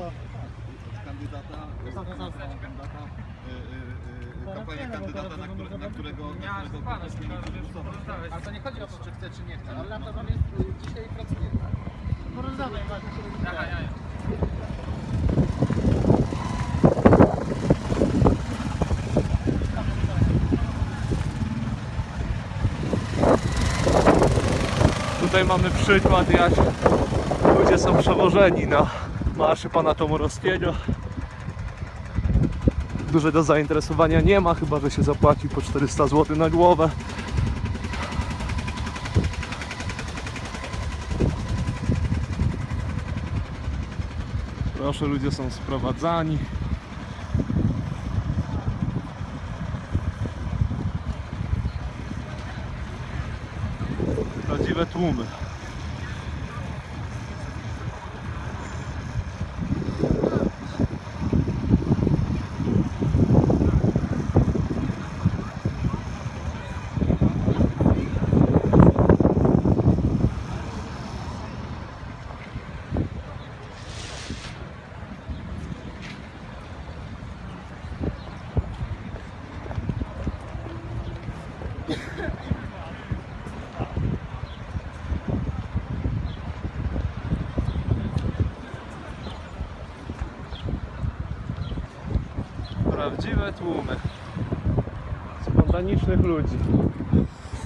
co? kandydata, kandydata, kampanię nie, no bo kandydata, na, które, na którego, na Ja którego pana. Ale to nie chodzi o to, czy chce, czy nie chce, ale na to jest y, dzisiaj pracuje, tak? Porozdawaj. Aha, ja, ja. Tutaj mamy przykład jak ludzie są przewożeni na marszy pana Tomorowskiego. Dużego zainteresowania nie ma, chyba że się zapłaci po 400 zł na głowę. Proszę, ludzie są sprowadzani. Prawdziwe tłumy. Prawdziwe tłumy spontanicznych ludzi.